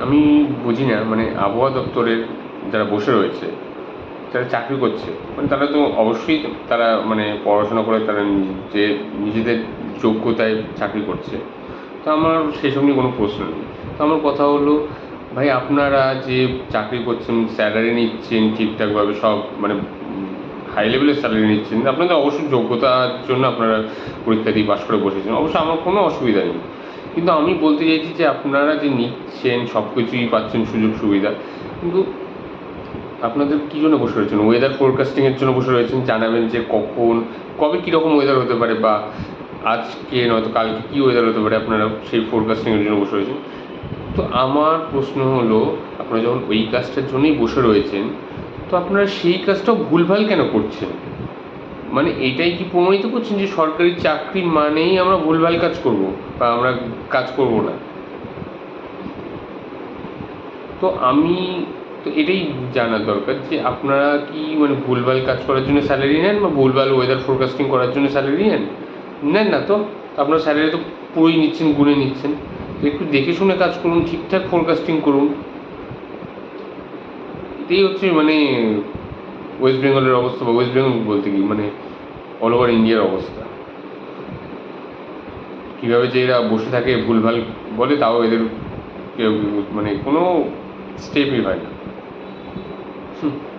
আমি বুঝি না মানে আবহাওয়া দপ্তরের যারা বসে রয়েছে যারা চাকরি করছে। মানে তারা তো অবশ্যই তারা মানে পড়াশোনা করে তারা নিজে নিজেদের যোগ্যতায় চাকরি করছে। তো আমার সেসব নিয়ে কোনো প্রশ্ন নেই। তো আমার কথা হলো, ভাই আপনারা যে চাকরি করছেন স্যালারি নিচ্ছেন, ঠিকঠাকভাবে সব মানে হাই লেভেলের স্যালারি নিচ্ছেন, আপনাদের অবশ্যই যোগ্যতার জন্য আপনারা পরীক্ষা দিয়ে পাশ করে বসেছেন। অবশ্য আমার কোনো অসুবিধা নেই। কিন্তু আমি বলতে চাইছি যে আপনারা যে নিচ্ছেন সব কিছুই পাচ্ছেন সুযোগ, সুবিধা, কিন্তু আপনাদের কী জন্য বসে রয়েছেন? ওয়েদার ফোরকাস্টিংয়ের জন্য বসে রয়েছেন, জানাবেন যে কখন, কবে কীরকম ওয়েদার হতে পারে বা আজকে নয়তো কালকে কী ওয়েদার হতে পারে, আপনারা সেই ফোরকাস্টিংয়ের জন্য বসে রয়েছেন। তো আমার প্রশ্ন হলো, আপনারা যখন ওই কাজটার জন্যই বসে রয়েছেন, তো আপনারা সেই কাজটাও ভুলভাল কেন করছেন? মানে এটাই কি প্রমাণিত করছেন যে সরকারি চাকরি মানেই আমরা ভুলভাল কাজ করব বা আমরা কাজ করব না? তো আমি, তো এটাই জানার দরকার যে আপনারা কি মানে ভুলভাল কাজ করার জন্য স্যালারি নেন বা ভুলভাল ওয়েদার ফোরকাস্টিং করার জন্য স্যালারি নেন? নেন না তো? আপনার স্যালারি তো পুরোই নিচ্ছেন, গুনে নিচ্ছেন। তো একটু দেখে শুনে কাজ করুন, ঠিকঠাক ফোরকাস্টিং করুন। এটাই হচ্ছে মানে ওয়েস্ট বেঙ্গলের অবস্থা বা ওয়েস্ট বেঙ্গল বলতে কি? মানে অল ওভার ইন্ডিয়ার অবস্থা। কীভাবে যে এরা বসে থাকে, ভুলভাল বলে, তাও এদের মানে কোনো স্টেপই হয় না। হুম।